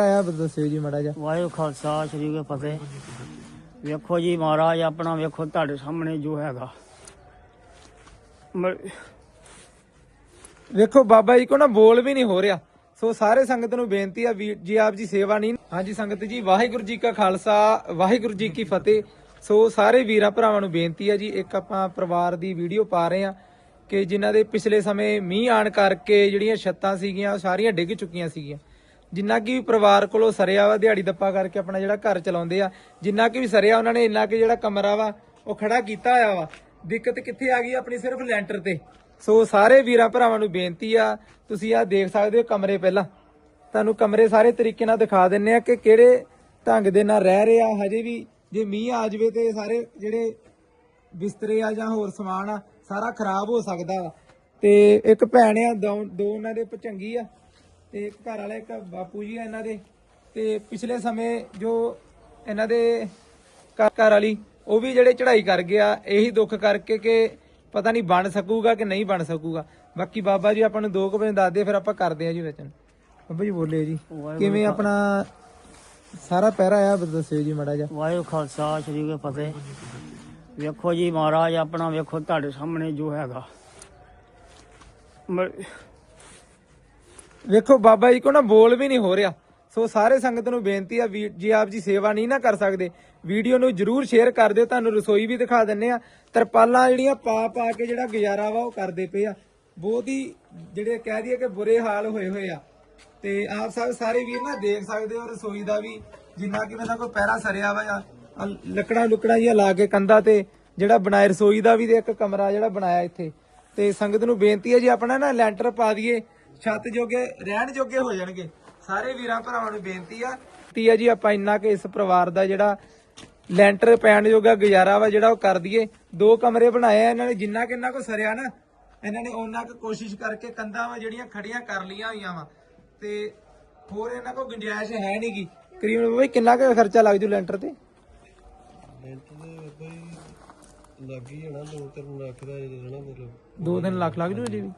ਆਇਆ ਦੱਸਿਓ ਜੀ ਮੜਾ ਜਾ ਵਾਹਿਗੁਰੂ ਖਾਲਸਾ ਸ੍ਰੀ ਗੁਰੂ ਫਤਿਹ। ਵੇਖੋ ਜੀ ਮਹਾਰਾਜ ਆਪਣਾ ਵੇਖੋ ਤੁਹਾਡੇ ਸਾਹਮਣੇ ਜੋ ਹੈਗਾ। ਵੇਖੋ ਬਾਬਾ ਜੀ ਕੋ ਨਾ ਬੋਲ ਵੀ ਨਹੀਂ ਹੋ ਰਿਹਾ। ਸੋ ਸਾਰੇ ਸੰਗਤ ਨੂੰ ਬੇਨਤੀ ਆ ਜੀ ਆਪ ਜੀ ਸੇਵਾ ਨਹੀਂ ਹਾਂਜੀ ਸੰਗਤ ਜੀ ਵਾਹਿਗੁਰੂ ਜੀ ਕਾ ਖਾਲਸਾ ਵਾਹਿਗੁਰੂ ਜੀ ਕੀ ਫਤਿਹ। ਸੋ ਸਾਰੇ ਵੀਰਾਂ ਭਰਾਵਾਂ ਨੂੰ ਬੇਨਤੀ ਆ ਜੀ ਇੱਕ ਆਪਾਂ ਪਰਿਵਾਰ ਦੀ ਵੀਡੀਓ ਪਾ ਰਹੇ ਆ ਕਿ ਜਿਨ੍ਹਾਂ ਦੇ ਪਿਛਲੇ ਸਮੇਂ ਮੀਂਹ ਆਣ ਕਰਕੇ ਜਿਹੜੀਆਂ ਛੱਤਾਂ ਸੀਗੀਆਂ ਸਾਰੀਆਂ ਡਿੱਗ ਚੁੱਕੀਆਂ ਸੀਗੀਆਂ। ਜਿੰਨਾ ਕਿ ਪਰਿਵਾਰ ਕੋਲੋਂ ਸਰਿਆ ਵਾ, ਦਿਹਾੜੀ ਦੱਪਾ ਕਰਕੇ ਆਪਣਾ ਜਿਹੜਾ ਘਰ ਚਲਾਉਂਦੇ ਆ, ਜਿੰਨਾ ਕਿ ਵੀ ਸਰਿਆ ਉਹਨਾਂ ਨੇ ਇੰਨਾ ਕਿ ਜਿਹੜਾ ਕਮਰਾ ਵਾ, ਉਹ ਖੜਾ ਕੀਤਾ ਹੋਇਆ ਵਾ। ਦਿੱਕਤ ਕਿੱਥੇ ਆ ਗਈ ਆਪਣੀ ਸਿਰਫ ਲੈਂਟਰ ਤੇ। ਸੋ ਸਾਰੇ ਵੀਰਾਂ ਭਰਾਵਾਂ ਨੂੰ ਬੇਨਤੀ ਆ, ਤੁਸੀਂ ਆ ਦੇਖ ਸਕਦੇ ਹੋ ਕਮਰੇ ਪਹਿਲਾਂ। ਤੁਹਾਨੂੰ ਕਮਰੇ ਸਾਰੇ ਤਰੀਕੇ ਨਾਲ ਦਿਖਾ ਦਿੰਨੇ ਆ ਕਿ ਕਿਹੜੇ ਢੰਗ ਦੇ ਨਾਲ ਰਹਿ ਰਹੇ ਆ। ਹਜੇ ਵੀ ਜੇ ਮੀਂਹ ਆ ਜਾਵੇ ਤੇ ਸਾਰੇ ਜਿਹੜੇ ਬਿਸਤਰੇ ਆ ਜਾਂ ਹੋਰ ਸਮਾਨ ਆ, ਸਾਰਾ ਖਰਾਬ ਹੋ ਸਕਦਾ ਵਾ। ਤੇ ਇੱਕ ਭੈਣ ਆ, ਦੋ ਦੋ ਉਹਨਾਂ ਦੇ ਭਚੰਗੀ ਆ। ਤੇ ਇੱਕ ਘਰ ਵਾਲਾ ਇੱਕ ਬਾਪੂ ਜੀ ਆ ਇਹਨਾਂ ਦੇ। ਤੇ ਪਿਛਲੇ ਸਮੇਂ ਜੋ ਇਹਨਾਂ ਦੇ ਘਰ ਘਰ ਵਾਲੀ ਉਹ ਵੀ ਜਿਹੜੇ ਚੜ੍ਹਾਈ ਕਰ ਗਿਆ ਇਹੀ ਦੁੱਖ ਕਰਕੇ ਕਿ ਪਤਾ ਨਹੀਂ ਬਣ ਸਕੂਗਾ ਕਿ ਨਹੀਂ ਬਣ ਸਕੂਗਾ। ਬਾਕੀ ਬਾਬਾ ਜੀ ਆਪਾਂ ਨੂੰ ਦੋ ਕੁ ਵਜੇ ਦੱਸਦੇ ਫਿਰ ਆਪਾਂ ਕਰਦੇ ਆ ਜੀ ਵਚਨ ਬਾਬਾ ਜੀ ਬੋਲੇ ਜੀ ਕਿਵੇਂ ਆਪਣਾ ਸਾਰਾ ਪਹਿਰਾ ਆ ਦੱਸਿਓ ਜੀ ਮੜਾ ਜਾ ਵਾਹਿਗੁਰੂ ਖਾਲਸਾ ਸ੍ਰੀ ਗੁਰੂ ਫਤਿਹ। ਵੇਖੋ ਜੀ ਮਹਾਰਾਜ ਆਪਣਾ ਵੇਖੋ ਤੁਹਾਡੇ ਸਾਹਮਣੇ ਜੋ ਹੈਗਾ। ਵੇਖੋ ਬਾਬਾ ਜੀ ਕੋ ਨਾ ਬੋਲ ਵੀ ਨਹੀਂ ਹੋ ਰਿਹਾ। ਸੋ ਸਾਰੇ ਸੰਗਤ ਨੂੰ ਬੇਨਤੀ ਆ ਵੀ ਜੇ ਆਪ ਜੀ ਸੇਵਾ ਨਹੀਂ ਨਾ ਕਰ ਸਕਦੇ, ਵੀਡੀਓ ਨੂੰ ਜਰੂਰ ਸ਼ੇਅਰ ਕਰ ਦਿਓ, ਤੁਹਾਨੂੰ ਰਸੋਈ ਵੀ ਦਿਖਾ ਦਿੰਨੇ ਆ। ਤਰਪਾਲਾਂ ਜਿਹੜੀਆਂ ਪਾ ਪਾ ਕੇ ਜਿਹੜਾ ਗੁਜ਼ਾਰਾ ਵਾ ਉਹ ਕਰਦੇ ਪਏ ਆ। ਬਹੁਤ ਹੀ ਜਿਹੜੇ ਕਹਿ ਦਈਏ ਕਿ ਬੁਰੇ ਹਾਲ ਹੋਏ ਹੋਏ ਆ। ਤੇ ਆਪ ਸਭ ਸਾਰੇ ਵੀਰ ਨਾ ਦੇਖ ਸਕਦੇ ਹੋ ਰਸੋਈ ਦਾ ਵੀ, ਜਿੰਨਾ ਕਿ ਮੇਰਾ ਕੋਈ ਪੈਰਾ ਸਰਿਆ ਵਾ ਆ। ਲੱਕੜਾਂ ਲੁਕੜਾਂ ਜਿਹੀਆਂ ਲਾ ਕੇ ਕੰਧਾਂ ਤੇ ਜਿਹੜਾ ਬਣਾਇਆ, ਰਸੋਈ ਦਾ ਵੀ ਤੇ ਇੱਕ ਕਮਰਾ ਜਿਹੜਾ ਬਣਾਇਆ ਇੱਥੇ। ਤੇ ਸੰਗਤ ਨੂੰ ਬੇਨਤੀ ਹੈ ਜੀ ਆਪਣਾ ਨਾ ਲੈਂਟਰ ਪਾ ਦਈਏ। ਛੱਤ ਜੋਗੇ ਰਹਿਣ ਜੋਗੇ ਹੋ ਜਾਣਗੇ। ਸਾਰੇ ਵੀਰਾਂ ਭਰਾਵਾਂ ਨੂੰ ਬੇਨਤੀ ਆ। ਤੀ ਆ ਜੀ ਆਪਾਂ ਇੰਨਾ ਕਿ ਇਸ ਪਰਿਵਾਰ ਦਾ ਜਿਹੜਾ ਲੈਂਟਰ ਪੈਣ ਜੋਗਾ ਗੁਜ਼ਾਰਾ ਵਾ ਜਿਹੜਾ ਉਹ ਕਰ ਦਈਏ। ਦੋ ਕਮਰੇ ਬਣਾਏ ਆ ਇਹਨਾਂ ਨੇ ਜਿੰਨਾ ਕਿ ਇਹਨਾਂ ਕੋ ਸਰਿਆ ਨਾ ਇਹਨਾਂ ਨੇ ਉਹਨਾਂ ਕੁ ਕੋਸ਼ਿਸ਼ ਕਰਕੇ ਕੰਧਾਂ ਵਾ ਜਿਹੜੀਆਂ ਖੜੀਆਂ ਕਰ ਲੀਆਂ ਹੋਈਆਂ ਵਾ। ਤੇ ਹੋਰ ਇਹਨਾਂ ਕੋ ਗੁੰਜਾਇਸ਼ ਹੈ ਨਹੀਂਗੀ ਕਰੀਬਨ ਬਈ ਕਿੰਨਾ ਕੁ ਖਰਚਾ ਲੱਗ ਜੂ ਲੈਂਟਰ ਤੇ? ਲੱਗੀ ਜਾਣਾ ਦੋ ਤਿੰਨ ਲੱਖ ਦਾ ਜੇ ਦੇਣਾ ਮਤਲਬ ਦੋ ਤਿੰਨ ਲੱਖ ਲੱਗ ਜੂ ਜੀ ਵੀ?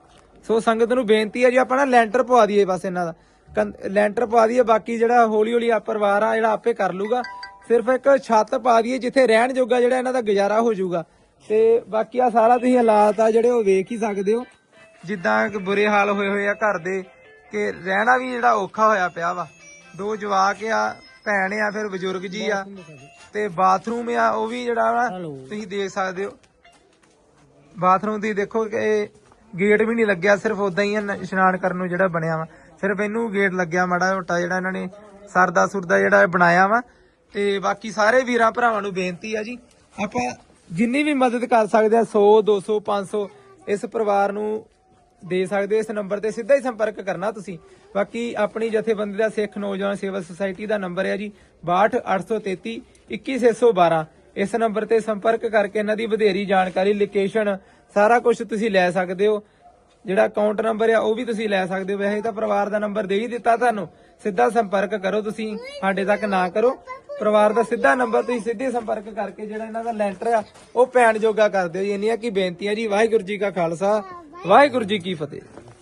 ਸੋ ਸੰਗਤ ਨੂੰ ਬੇਨਤੀ ਹੈ ਜੀ ਆਪਾਂ ਨਾ ਲੈਂਟਰ ਪਵਾ ਦਈਏ ਬਸ ਇਹਨਾਂ ਦਾ। ਲੈਂਟਰ ਪਵਾ ਦਈਏ ਬਾਕੀ ਜਿਹੜਾ ਹੌਲੀ ਹੌਲੀ ਆ ਪਰਿਵਾਰ ਆ ਜਿਹੜਾ ਆਪੇ ਕਰ ਲੂਗਾ। ਸਿਰਫ ਇੱਕ ਛੱਤ ਪਾ ਦਈਏ ਜਿੱਥੇ ਰਹਿਣ ਜੋਗਾ ਜਿਹੜਾ ਇਹਨਾਂ ਦਾ ਗੁਜ਼ਾਰਾ ਹੋ ਜਾਊਗਾ। ਤੇ ਬਾਕੀ ਆ ਸਾਰਾ ਤੁਸੀਂ ਹਾਲਾਤ ਆ ਜਿਹੜੇ ਉਹ ਵੇਖ ਹੀ ਸਕਦੇ ਹੋ। ਜਿੱਦਾਂ ਕਿ ਬੁਰੇ ਹਾਲ ਹੋਏ ਹੋਏ ਆ ਘਰ ਦੇ ਕਿ ਰਹਿਣਾ ਵੀ ਜਿਹੜਾ ਔਖਾ ਹੋਇਆ ਪਿਆ ਵਾ। ਦੋ ਜਵਾਕ ਆ ਭੈਣ ਆ ਫਿਰ ਬਜ਼ੁਰਗ ਜੀ ਆ। ਤੇ ਬਾਥਰੂਮ ਆ ਉਹ ਵੀ ਜਿਹੜਾ ਤੁਸੀਂ ਦੇਖ ਸਕਦੇ ਹੋ। ਬਾਥਰੂਮ ਦੀ ਦੇਖੋ ਕਿ ਗੇਟ ਵੀ ਨਹੀਂ ਲੱਗਿਆ, ਸਿਰਫ ਉਦਾਂ ਹੀ ਇਸ਼ਨਾਨ ਕਰਨ ਨੂੰ ਜਿਹੜਾ ਬਣਿਆ ਵਾ। ਸਿਰਫ ਇਹਨੂੰ ਗੇਟ ਲੱਗਿਆ ਮਾੜਾ ਮੋਟਾ ਜਿਹੜਾ ਇਹਨਾਂ ਨੇ ਸਰਦਾ ਸੁਰਦਾ ਜਿਹੜਾ ਬਣਾਇਆ ਵਾ। ਤੇ ਬਾਕੀ ਸਾਰੇ ਵੀਰਾਂ ਭਰਾਵਾਂ ਨੂੰ ਬੇਨਤੀ ਆ ਜੀ, ਆਪਾਂ ਜਿੰਨੀ ਵੀ ਮਦਦ ਕਰ ਸਕਦੇ ਆ 100 200 500 ਇਸ ਪਰਿਵਾਰ ਨੂੰ ਦੇ ਸਕਦੇ ਇਸ ਨੰਬਰ ਤੇ ਸਿੱਧਾ ਹੀ ਸੰਪਰਕ ਕਰਨਾ ਤੁਸੀਂ। ਬਾਕੀ ਆਪਣੀ ਜਥੇਬੰਦੀ ਦਾ ਸਿੱਖ ਨੌਜਵਾਨ ਸੇਵਾ ਸੁਸਾਇਟੀ ਦਾ ਨੰਬਰ ਹੈ ਜੀ 62833 21612 ਇਸ ਨੰਬਰ ਤੇ ਸੰਪਰਕ ਕਰਕੇ ਇਹਨਾਂ ਦੀ ਵਧੇਰੀ ਜਾਣਕਾਰੀ, ਲੋਕੇਸ਼ਨ ਸਾਰਾ ਕੁਝ ਤੁਸੀਂ ਲੈ ਸਕਦੇ ਹੋ। ਜਿਹੜਾ ਅਕਾਊਂਟ ਨੰਬਰ ਆ, ਉਹ ਵੀ ਤੁਸੀਂ ਲੈ ਸਕਦੇ ਹੋ। ਵੈਸੇ ਤਾਂ ਪਰਿਵਾਰ ਦਾ ਨੰਬਰ ਦੇ ਹੀ ਦਿੱਤਾ ਤੁਹਾਨੂੰ। ਸਿੱਧਾ ਸੰਪਰਕ ਕਰੋ ਤੁਸੀਂ। ਸਾਡੇ ਤੱਕ ਨਾ ਕਰੋ। ਪਰਿਵਾਰ ਦਾ ਸਿੱਧਾ ਨੰਬਰ ਤੁਸੀਂ ਸਿੱਧੇ ਸੰਪਰਕ ਕਰਕੇ ਜਿਹੜਾ ਇਹਨਾਂ ਦਾ ਲੈਂਟਰ ਆ, ਉਹ ਪੈਣ ਜੋਗਾ ਕਰ ਦਿਓ। ਜੀ ਇੰਨੀਆਂ ਕੀ ਬੇਨਤੀ ਹੈ ਜੀ। ਵਾਹਿਗੁਰੂ ਜੀ ਕਾ ਖਾਲਸਾ। ਵਾਹਿਗੁਰੂ ਜੀ ਕੀ ਫਤਿਹ।